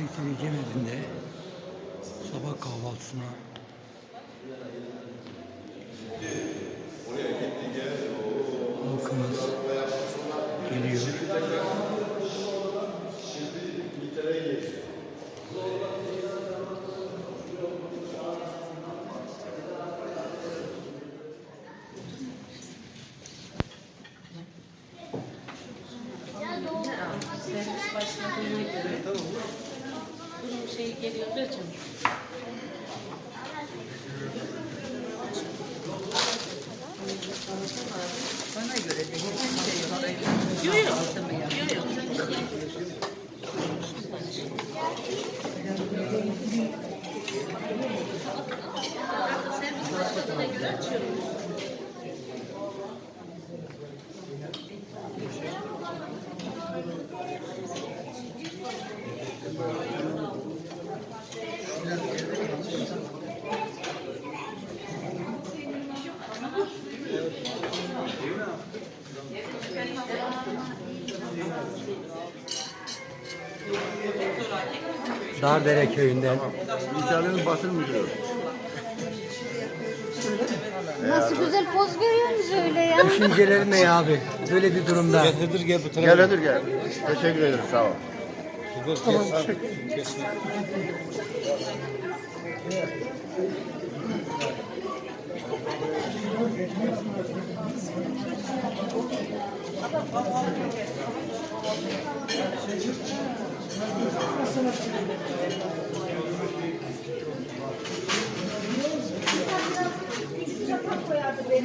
Kayseri Cemevinde sabah kahvaltısına açıyorum. Dardere köyünden İtalya'nın basın müdürü. Güzel poz veriyorsunuz öyle ya. düşüncelerin ne abi? Böyle bir durumda. Gel bu Gel Ödür gel. Teşekkür ederim sağ ol.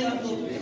Obrigado.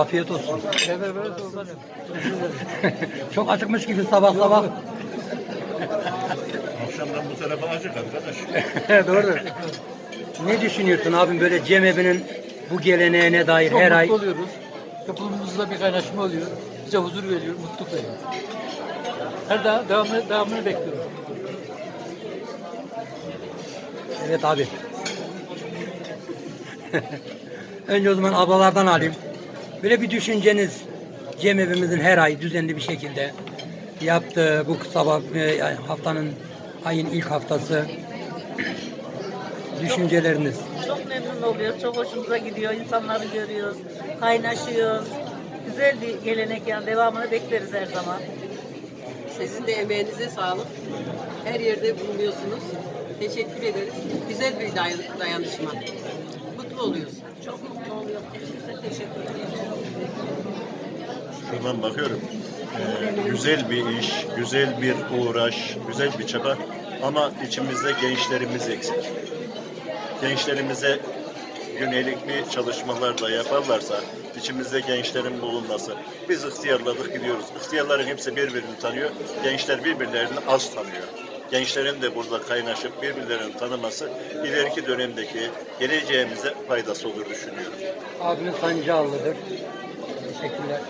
Afiyet olsun. Çok acıkmış gibi sabah sabah. Akşamdan bu tarafa acık arkadaş. Doğru. Ne düşünüyorsun abim böyle cemevinin bu geleneğine dair her ay? mutlu oluyoruz. Toplumumuzda bir kaynaşma oluyor. Bize huzur veriyor, mutluluk veriyor. Her daha devamını, devamını bekliyoruz. Evet abi. Önce o zaman ablalardan alayım. Böyle bir düşünceniz cemevimizin her ay düzenli bir şekilde yaptığı bu sabah e, haftanın ayın ilk haftası düşünceleriniz. Çok memnun oluyoruz. Çok hoşumuza gidiyor. İnsanları görüyoruz. Kaynaşıyoruz. Güzel bir gelenek yani. Devamını bekleriz her zaman. Sizin de emeğinize sağlık. Her yerde bulunuyorsunuz. Teşekkür ederiz. Güzel bir dayan- dayanışma. Mutlu oluyoruz. Çok mutlu oluyoruz. Size teşekkür ederim. Şuradan bakıyorum. Ee, güzel bir iş, güzel bir uğraş, güzel bir çaba ama içimizde gençlerimiz eksik. Gençlerimize yönelik bir çalışmalar da yaparlarsa içimizde gençlerin bulunması. Biz ihtiyarladık gidiyoruz. İhtiyarların hepsi birbirini tanıyor. Gençler birbirlerini az tanıyor. Gençlerin de burada kaynaşıp birbirlerini tanıması ileriki dönemdeki geleceğimize faydası olur düşünüyorum. Abimiz Sancıallı'dır. Teşekkürler.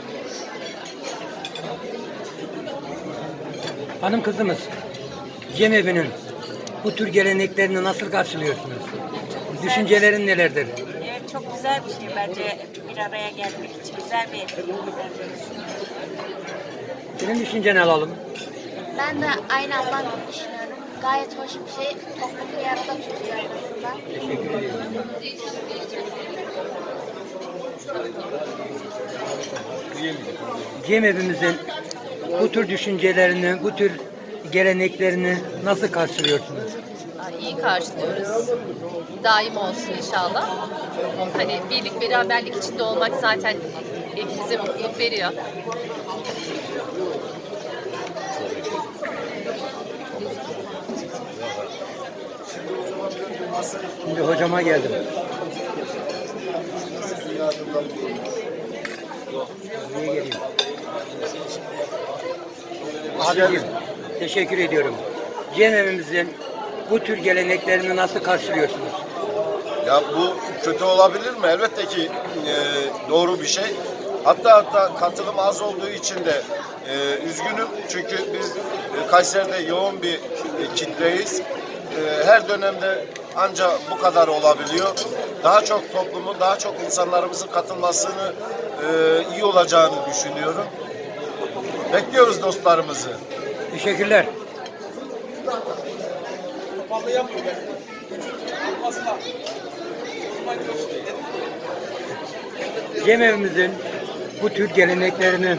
Hanım kızımız, Cemevi'nin bu tür geleneklerini nasıl karşılıyorsunuz? Düşüncelerin nelerdir? Evet, çok güzel bir şey bence bir araya gelmek için güzel bir etkinlik. Senin düşünceni alalım. Ben de aynı ablam gibi düşünüyorum. Gayet hoş bir şey. Toplumu bir arada tutuyor en azından. Teşekkür ediyorum. Cem evimizin bu tür düşüncelerini, bu tür geleneklerini nasıl karşılıyorsunuz? iyi karşılıyoruz. Daim olsun inşallah. Hani birlik beraberlik içinde olmak zaten hepimize mutluluk veriyor. Şimdi hocama geldim. Niye geleyim? Abicim, teşekkür ediyorum. Cem evimizin bu tür geleneklerini nasıl karşılıyorsunuz? Ya bu kötü olabilir mi? Elbette ki e, doğru bir şey. Hatta hatta katılım az olduğu için de e, üzgünüm. Çünkü biz e, Kayseri'de yoğun bir e, kitleyiz. E, her dönemde ancak bu kadar olabiliyor. Daha çok toplumun, daha çok insanlarımızın katılmasını e, iyi olacağını düşünüyorum. Bekliyoruz dostlarımızı. Teşekkürler. Cem evimizin bu tür geleneklerini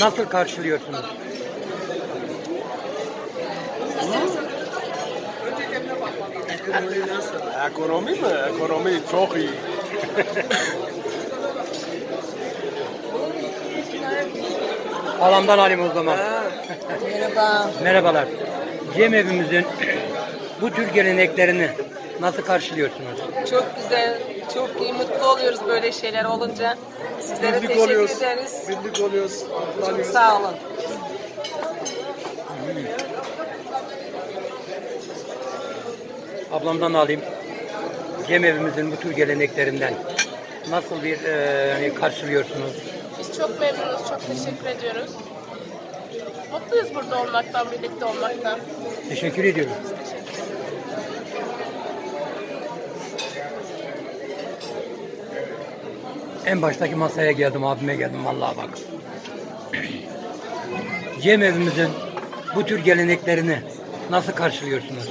nasıl karşılıyorsunuz? Ekonomi mi? Ekonomi çok iyi. Alamdan alayım o zaman. Merhaba. Merhabalar. Cem evimizin bu tür geleneklerini nasıl karşılıyorsunuz? Çok güzel, çok iyi, mutlu oluyoruz böyle şeyler olunca. Sizlere Birlik teşekkür oluyoruz. ederiz. Birlik oluyoruz. Çok sağ olun. Ablamdan alayım. Cem evimizin bu tür geleneklerinden nasıl bir e, hani karşılıyorsunuz? Biz çok memnunuz, çok teşekkür ediyoruz. Mutluyuz burada olmaktan, birlikte olmaktan. Teşekkür ediyorum. En baştaki masaya geldim, abime geldim vallahi bak. Cem evimizin bu tür geleneklerini nasıl karşılıyorsunuz?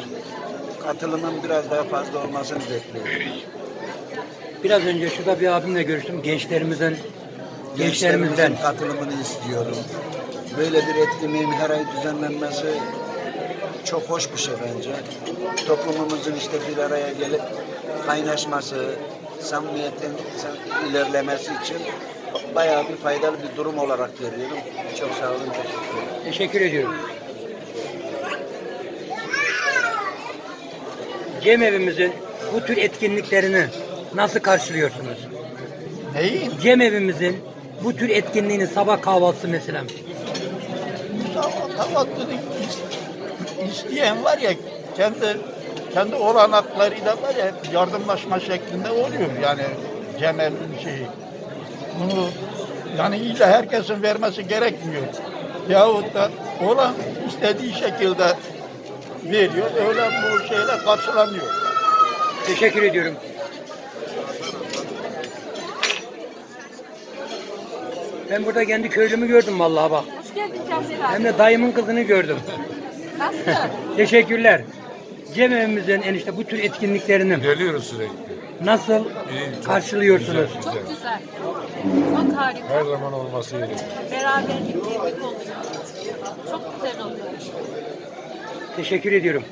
Katılımın biraz daha fazla olmasını bekliyoruz. Biraz önce şurada bir abimle görüştüm. Gençlerimizden. Gençlerimizin katılımını istiyorum. Böyle bir etkinliğin her ay düzenlenmesi çok hoş bir şey bence. Toplumumuzun işte bir araya gelip kaynaşması, samimiyetin ilerlemesi için bayağı bir faydalı bir durum olarak görüyorum. Çok sağ olun, teşekkür ederim. Teşekkür ediyorum. Cem evimizin bu tür etkinliklerini nasıl karşılıyorsunuz? Neyi? Cem evimizin bu tür etkinliğini sabah kahvaltısı mesela. Kahvaltını isteyen var ya kendi kendi olanaklarıyla var ya yardımlaşma şeklinde oluyor yani Cemal'in şeyi. Bunu yani illa herkesin vermesi gerekmiyor. Yahut da olan istediği şekilde veriyor. Öyle bu şeyle karşılanıyor. Teşekkür ediyorum. Ben burada kendi köylümü gördüm vallahi bak. Hoş geldin Cafer Hem de dayımın kızını gördüm. Nasılsın? Teşekkürler. Cem evimizin enişte bu tür etkinliklerini Geliyoruz sürekli. nasıl karşılıyorsunuz? Çok güzel. Çok harika. Her zaman olması gerekiyor. Beraberlik, birlik oluyor. Çok güzel oluyor. Teşekkür ediyorum.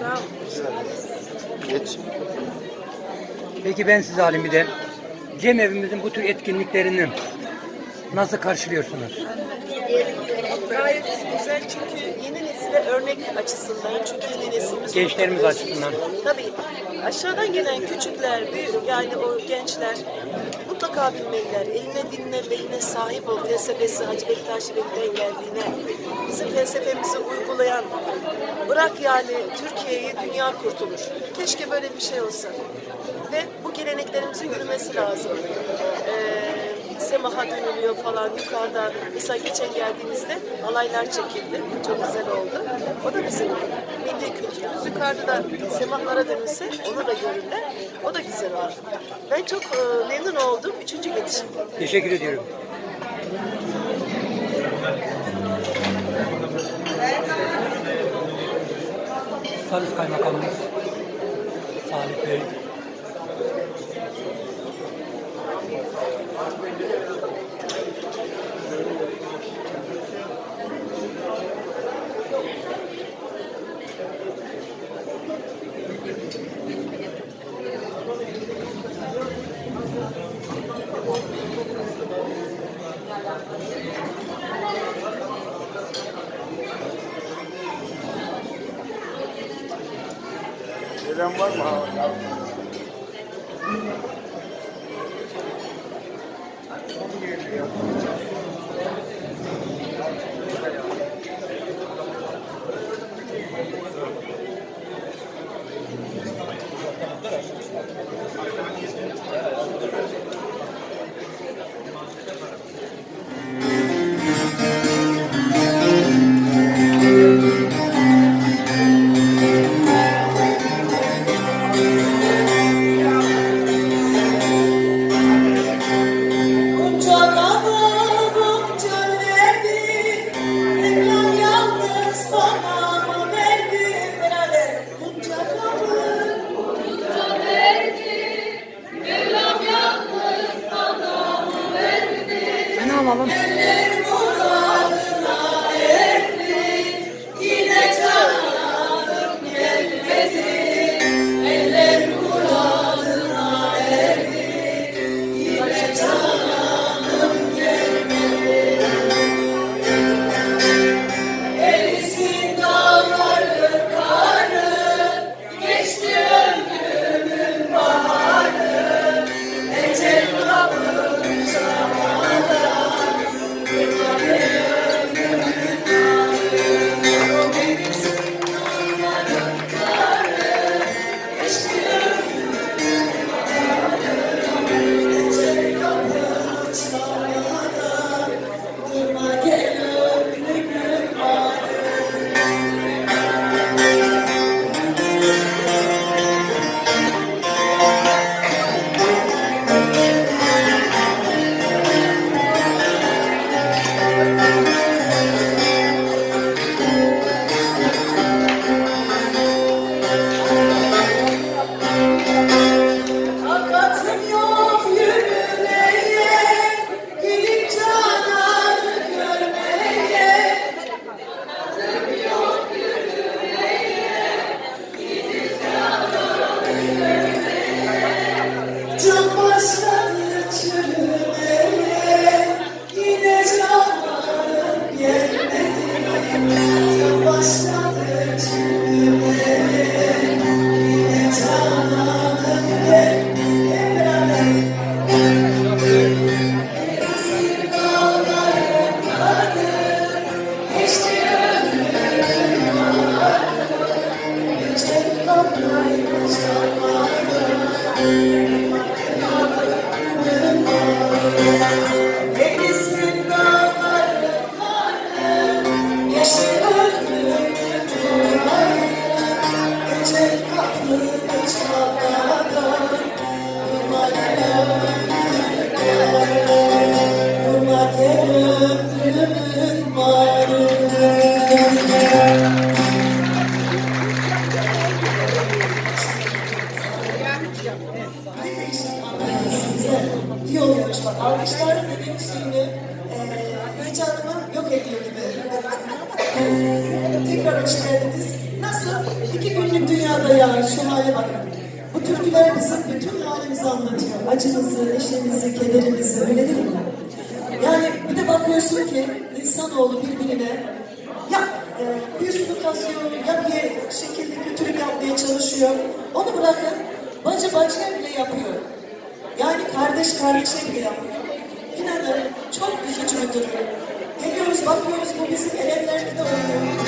Sağ ol. Geç. Peki ben size alayım bir de. Cem evimizin bu tür etkinliklerini nasıl karşılıyorsunuz? Gayet güzel çünkü yeni nesile örnek açısından çünkü yeni neslimiz Gençlerimiz açısından. Tabii aşağıdan gelen küçükler, büyük yani o gençler mutlaka bilmeliler. Eline dinle, beline sahip ol felsefesi Hacı Bektaş Veli'den geldiğine bizim felsefemizi uygulayan bırak yani Türkiye'yi dünya kurtulur. Keşke böyle bir şey olsa. Ve bu geleneklerimizin yürümesi lazım. Ee, semaha dönülüyor falan yukarıda. Mesela geçen geldiğimizde alaylar çekildi. Çok güzel oldu. O da bizim milli kültürümüz. Yukarıda da semahlara dönülse onu da görürler. O da güzel oldu. Ben çok e, memnun oldum. Üçüncü gelişim. Teşekkür ediyorum. Sayın Kaymakamımız Salih Bey. Gelen var mı? Can neşemizi, kederimizi öyle değil mi? Yani bir de bakıyorsun ki insanoğlu birbirine ya e, büyüsünü kasıyor ya bir şekilde kötülük yapmaya çalışıyor. Onu bırakın bacı bacıya bile yapıyor. Yani kardeş kardeşe bile yapıyor. İnanın çok üzücü bir durum. Geliyoruz bakıyoruz bu bizim elemlerde de oluyor.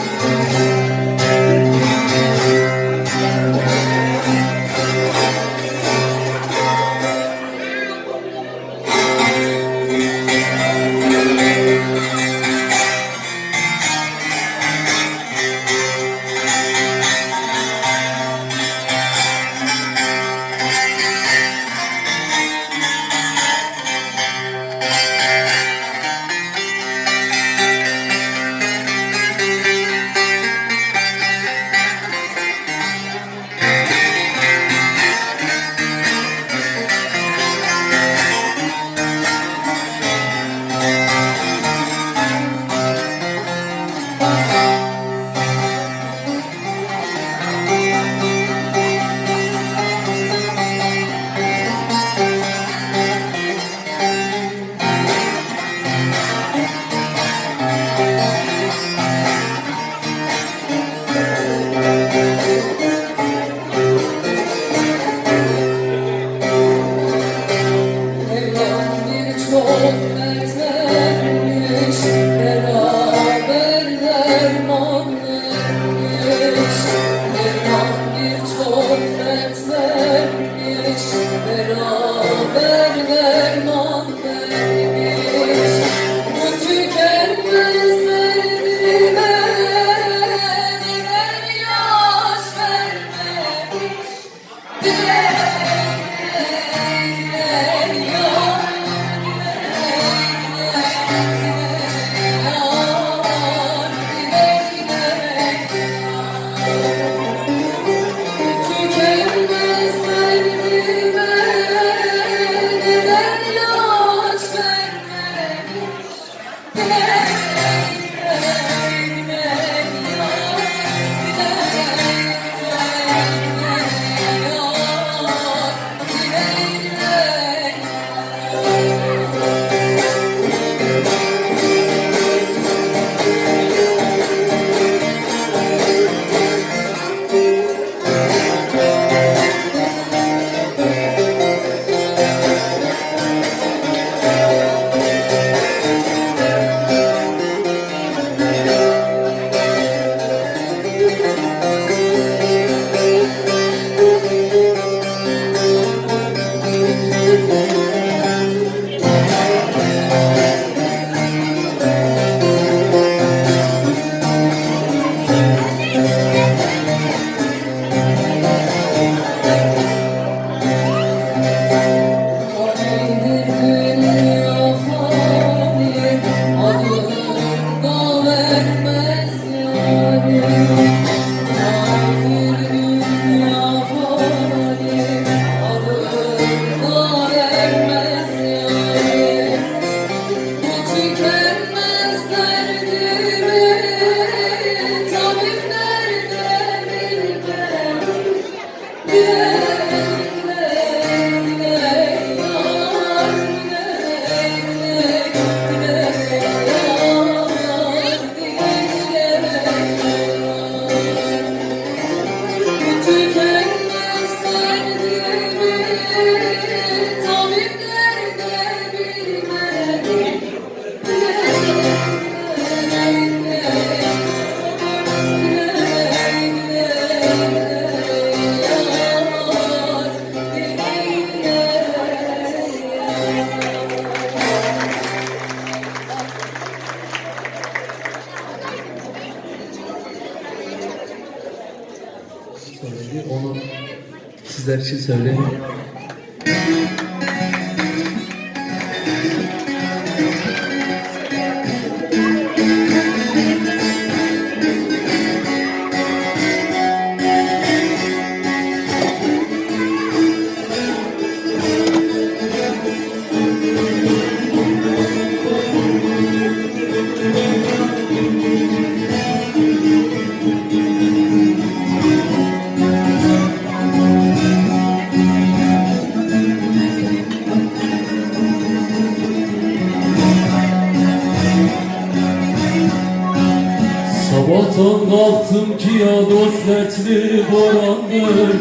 Borandır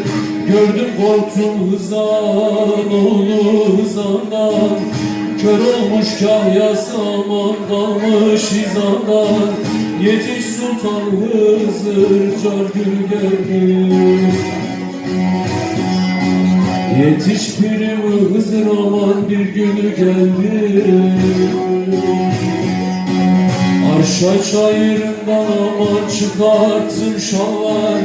Gördüm korktum hızdan oğlu hızandan. Kör olmuş kahyası aman kalmış hizandan. Yetiş sultan Hızır cargül geldi Yetiş pirim Hızır aman bir günü geldi Arşa çayırından aman çıkarttım şalvar.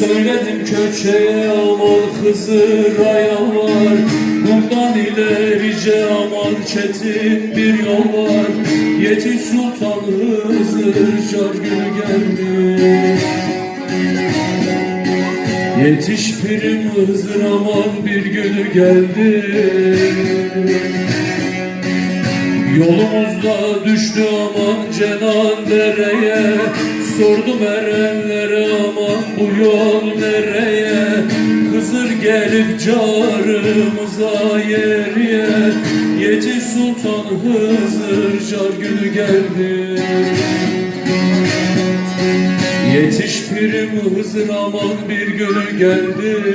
Söyledim köçeye aman Hızır'a yalvar. Bundan ilerice aman çetin bir yol var. Yetiş Sultan Hızır Cargül geldi. Yetiş pirim Hızır aman bir günü geldi Yolumuzda düştü aman cenan dereye. Sordum erenlere aman bu yol nereye? Hızır gelip carımıza yer yer Yetiş Sultan Hızır car günü geldi. Yetiş pirim Hızır aman bir günü geldi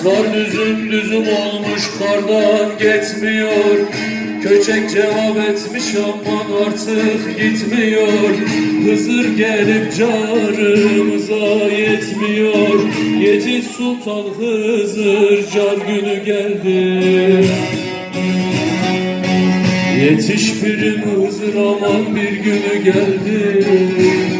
Atlar düzüm düzüm olmuş kardan gitmiyor Köçek cevap etmiş aman artık gitmiyor. Hızır gelip carımıza yetmiyor. Yetiş Sultan Hızır car günü geldi. Yetiş pirim Hızır aman bir günü geldi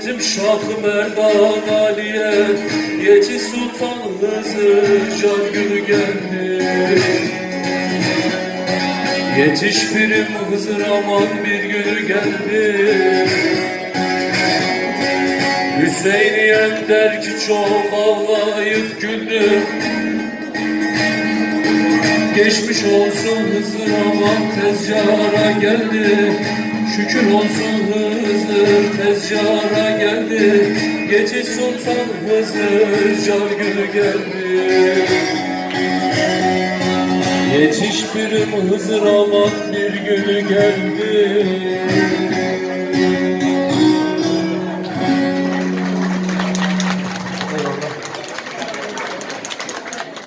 benzettim Şah Merdan Ali'ye. Yetiş Sultan Hızır günü geldi. Yetiş pirim Hızır aman bir günü geldi. Hüseyiniyem der ki çok ağlayıp güldüm Geçmiş olsun Hızır aman tezcara geldi Şükür olsun Hızır tezcara geldi. Geçiş Sultan Hızır car günü geldi. Yetiş pirim Hızır aman bir günü geldi